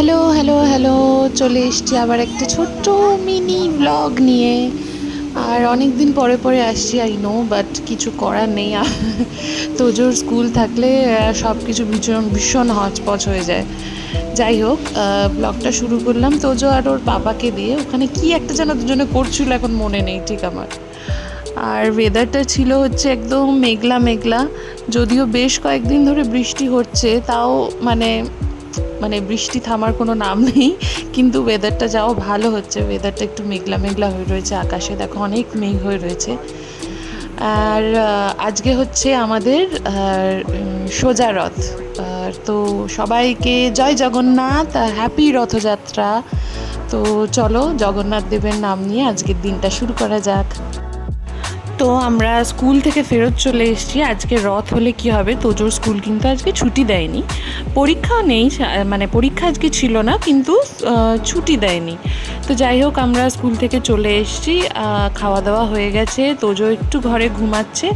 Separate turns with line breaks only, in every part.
Hello hello hello চলে এসছি আবার একটা ছোট্ট মিনি ব্লগ নিয়ে। আর অনেক দিন পরে পরে আসছি আই নো বাট কিছু করার নেই। তোজোর স্কুল থাকলে সব কিছু ভীষণ ভীষণ হচপচ হয়ে যায়। যাই হোক ব্লগটা শুরু করলাম। তোজো আর ওর বাবাকে দিয়ে, ওখানে কি একটা যেন দুজনে করছিল এখন মনে নেই, ঠিক আমার। আর ওয়েদারটা ছিল হচ্ছে একদম মেঘলা মেঘলা। যদিও বেশ কয়েকদিন ধরে বৃষ্টি হচ্ছে, তাও মানে মানে বৃষ্টি থামার কোনো নাম নেই, কিন্তু ওয়েদারটা যাও ভালো হচ্ছে। ওয়েদারটা একটু মেঘলা মেঘলা হয়ে রয়েছে আকাশে। দেখো অনেক মেঘ হয়ে রয়েছে। আর আজকে হচ্ছে আমাদের সোজা রথ। আর তো সবাইকে জয় জগন্নাথ হ্যাপি রথযাত্রা। তো চলো জগন্নাথ দেবের নাম নিয়ে আজকের দিনটা শুরু করা যাক। তো আমরা স্কুল থেকে ফেরত চলে এসেছি। আজকে রথ হলে কি হবে? তোজোর স্কুল কিন্তু আজকে ছুটি দেয়নি। পরীক্ষাও নেই মানে পরীক্ষা আজকে ছিল না, কিন্তু ছুটি দেয়নি। তো যাই হোক, আমরা স্কুল থেকে চলে এসেছি। খাওয়া দাওয়া হয়ে গেছে। তোজো একটু ঘরে ঘুমাচ্ছে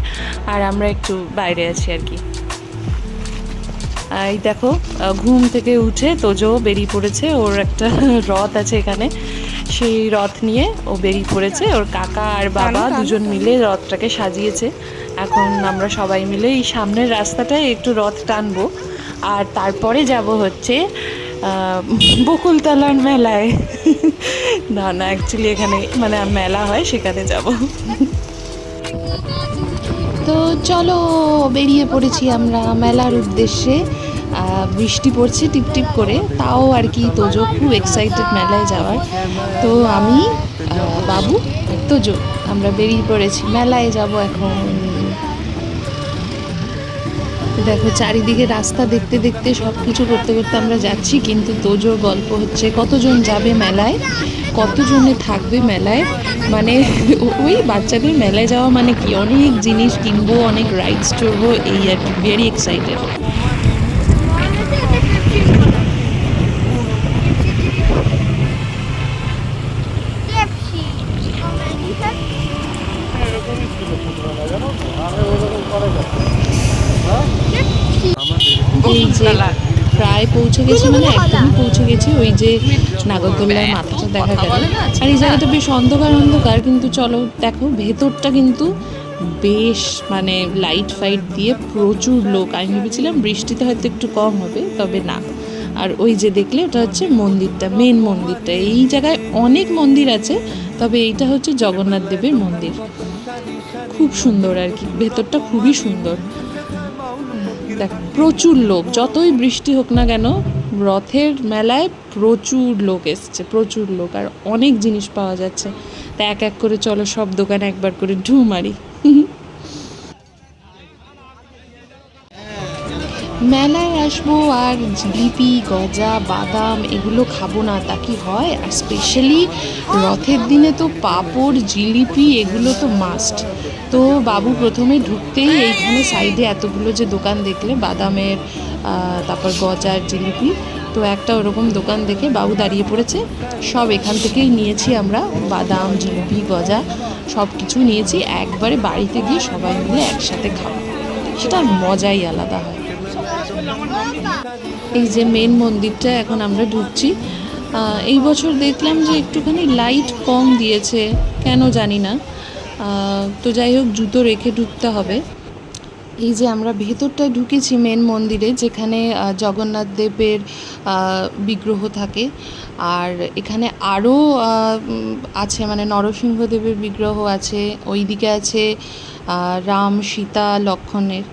আর আমরা একটু বাইরে আছি আর কি। এই দেখো ঘুম থেকে উঠে তোজো বেরিয়ে পড়েছে। ওর একটা রথ আছে এখানে। সেই রথ নিয়ে ও বেরিয়ে পড়েছে। ওর কাকা আর বাবা দুজন মিলে রথটাকে সাজিয়েছে। এখন আমরা সবাই মিলে এই সামনের রাস্তাটায় একটু রথ টানবো। আর তারপরে যাব হচ্ছে বকুলতলার মেলায়। না না অ্যাকচুয়ালি এখানে মানে মেলা হয় সেখানে যাব। তো চলো বেরিয়ে পড়েছি আমরা মেলার উদ্দেশ্যে। বৃষ্টি পড়ছে টিপ টিপ করে, তাও আর কি তোজো খুব এক্সাইটেড মেলায় যাওয়ার। তো আমি বাবু, তোজো, আমরা বেরিয়ে পড়েছি। মেলায় যাব এখন। দেখো, চারিদিকে রাস্তা দেখতে দেখতে সব কিছু করতে করতে আমরা যাচ্ছি, কিন্তু তোজোর গল্প হচ্ছে কতজন যাবে মেলায়, কতজনে থাকবে মেলায়? মানে ওই বাচ্চাদের মেলায় যাওয়া মানে কি? অনেক জিনিস কিনবো, অনেক রাইডস চড়বো এই আর কি ভেরি এক্সাইটেড প্রায় পৌঁছে গেছি মানে একদমই পৌঁছে গেছি ওই যে নাগরদোল্লার মাথাটা দেখা গেল। আর এই জায়গাটা বেশ অন্ধকার অন্ধকার, কিন্তু চলো দেখো, ভেতরটা কিন্তু বেশ মানে লাইট ফাইট দিয়ে প্রচুর লোক। আমি ভেবেছিলাম বৃষ্টিতে হয়তো একটু কম হবে, তবে না। আর ওই যে দেখলে ওটা হচ্ছে মন্দিরটা মেন মন্দিরটা। এই জায়গায় অনেক মন্দির আছে, তবে এইটা হচ্ছে জগন্নাথ দেবের মন্দির। খুব সুন্দর আর কি, ভেতরটা খুবই সুন্দর। দেখ, প্রচুর লোক, যতই বৃষ্টি হোক না কেন, রথের মেলায় প্রচুর লোক এসছে, প্রচুর লোক, আর অনেক জিনিস পাওয়া যাচ্ছে। তা এক এক করে চলো সব দোকানে একবার করে ঢু মারি। মেলায় আসব আর জিলিপি, গজা, বাদাম এগুলো খাব না, তা কি হয়? আর স্পেশালি রথের দিনে তো পাঁপড়, জিলিপি এগুলো তো মাস্ট তো বাবু প্রথমে ঢুকতেই এইখানে সাইডে এতগুলো যে দোকান দেখলে, বাদামের তারপর গজার, জিলিপি, তো একটা ওরকম দোকান দেখে বাবু দাঁড়িয়ে পড়েছে। সব এখান থেকেই নিয়েছি আমরা, বাদাম, জিলিপি, গজা, সব কিছু নিয়েছি। একবারে বাড়িতে গিয়ে সবাই মিলে একসাথে খাব। সেটার মজাই আলাদা হয়। এই যে মেন মন্দিরটা এখন আমরা ঢুকছি। এই বছর দেখলাম যে একটুখানি লাইট কম দিয়েছে, কেন জানি না। তো যাই হোক, জুতো রেখে ঢুকতে হবে। এই যে আমরা ভেতরটায় ঢুকেছি মেন মন্দিরে, যেখানে জগন্নাথ দেবের বিগ্রহ থাকে। আর এখানে আরও আছে মানে নরসিংহদেবের বিগ্রহ আছে, ওইদিকে আছে রাম, সীতা, লক্ষণের।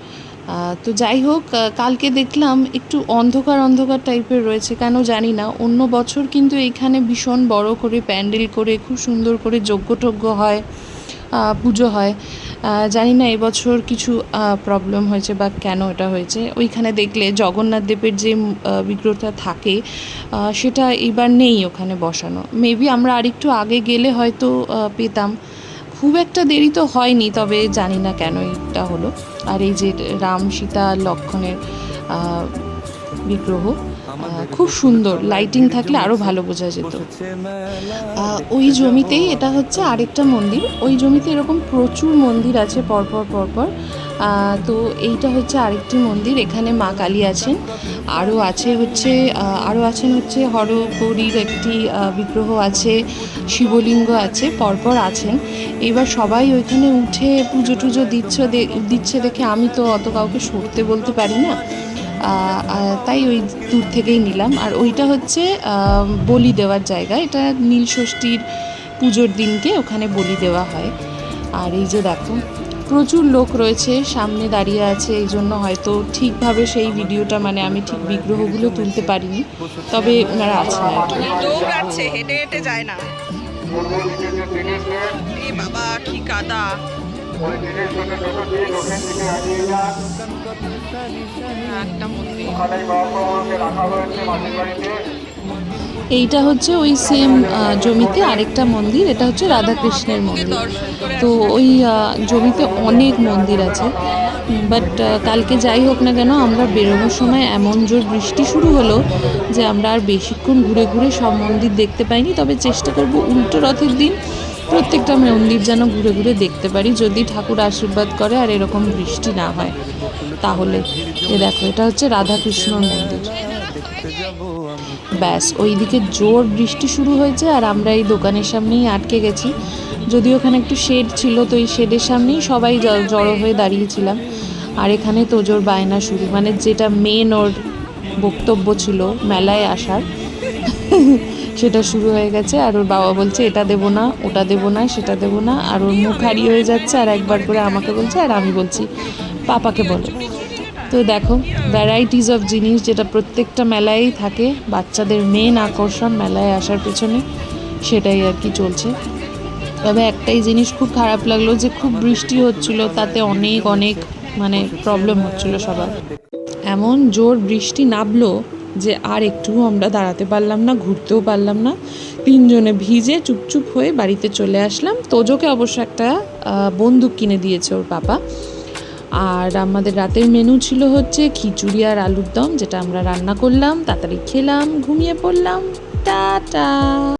তো যাই হোক কালকে দেখলাম একটু অন্ধকার অন্ধকার টাইপের রয়েছে, কেন জানি না। অন্য বছর কিন্তু এইখানে ভীষণ বড় করে প্যান্ডেল করে, খুব সুন্দর করে যজ্ঞটজ্ঞ হয় পুজো হয়। জানি না এবছর কিছু প্রবলেম হয়েছে বা কেন এটা হয়েছে। ওইখানে দেখলে জগন্নাথ দেবের যে বিগ্রহটা থাকে সেটা এবার নেই ওখানে বসানো। মেবি আমরা আরেকটু আগে গেলে হয়তো পেতাম। খুব একটা দেরি তো হয়নি তবে জানি না কেন এটা হলো। আর এই যে রাম সীতা লক্ষণের বিগ্রহ খুব সুন্দর। লাইটিং থাকলে আরও ভালো বোঝা যেত। ওই জমিতেই এটা হচ্ছে আরেকটা মন্দির। ওই জমিতে এরকম প্রচুর মন্দির আছে পরপর পরপর। তো এইটা হচ্ছে আরেকটি মন্দির, এখানে মা কালী আছেন। আরও আছে হচ্ছে আরও আছেন হচ্ছে হরগৌরীর একটি বিগ্রহ আছে, শিবলিঙ্গ আছে, পরপর আছেন। এবার সবাই ওইখানে উঠে পুজো টুজো দিচ্ছে দিচ্ছে দেখে আমি তো অত কাউকে সরতে বলতে পারি না। তাই ওই দূর থেকেই নিলাম। আর ওইটা হচ্ছে বলি দেওয়ার জায়গা। এটা নীল ষষ্ঠীর পুজোর দিনকে ওখানে বলি দেওয়া হয়। আর এই যে দেখো প্রচুর লোক রয়েছে, সামনে দাঁড়িয়ে আছে, এই জন্য হয়তো ঠিকভাবে সেই ভিডিওটা মানে আমি ঠিক বিগ্রহগুলো তুলতে পারিনি, তবে ওনারা
দৌড়াচ্ছে হেঁটে হেঁটে যায় না। বাবা, কি কাদা। একটা মন্দির।
এইটা হচ্ছে ওই সেম জমিতে আরেকটা মন্দির, এটা হচ্ছে রাধাকৃষ্ণের মন্দির। তো ওই জমিতে অনেক মন্দির আছে। বাট কালকে যাই হোক না কেন, আমরা বেরোনোর সময় এমন জোর বৃষ্টি শুরু হলো যে আমরা আর বেশিক্ষণ ঘুরে ঘুরে সব মন্দির দেখতে পাইনি। তবে চেষ্টা করব উল্টো রথের দিন প্রত্যেকটা মন্দির যেন ঘুরে ঘুরে দেখতে পারি, যদি ঠাকুর আশীর্বাদ করে আর এরকম বৃষ্টি না হয়, তাহলে। এ দেখো, এটা হচ্ছে রাধাকৃষ্ণর মন্দির। ব্যাস, ওইদিকে জোর বৃষ্টি শুরু হয়েছে আর আমরা এই দোকানের সামনেই আটকে গেছি। যদিও ওখানে একটু শেড ছিল, তো এই শেডের সামনেই সবাই জড়ো হয়ে দাঁড়িয়েছিলাম আর এখানে তোজোর বায়না শুরু মানে যেটা মেন ওর বক্তব্য ছিল, মেলায় আসার, সেটা শুরু হয়ে গেছে। আর ওর বাবা বলছে, এটা দেবো না, ওটা দেবো না, সেটা দেবো না। আর ওর মুখ হারিয়ে হয়ে যাচ্ছে, আর একবার করে আমাকে বলছে, আর আমি বলছি, পাপাকে বলো। তো দেখো ভ্যারাইটিস অফ জিনিস যেটা প্রত্যেকটা মেলায়ই থাকে, বাচ্চাদের মেন আকর্ষণ মেলায় আসার পেছনে সেটাই আর কি চলছে। তবে একটাই জিনিস খুব খারাপ লাগল যে খুব বৃষ্টি হচ্ছিল, তাতে অনেক অনেক মানে প্রবলেম হচ্ছিল সবার। এমন জোর বৃষ্টি নামলো যে আর একটু আমরা দাঁড়াতে পারলাম না, ঘুরতেও পারলাম না। তিনজনে ভিজে চুপচুপ হয়ে বাড়িতে চলে আসলাম। তোজোকে অবশ্য একটা বন্দুক কিনে দিয়েছে ওর পাপা। আর আমাদের রাতের মেনু ছিল হচ্ছে খিচুড়ি আর আলুর দম, যেটা আমরা রান্না করলাম, তাড়াতাড়ি খেলাম, ঘুমিয়ে পড়লাম। টাটা!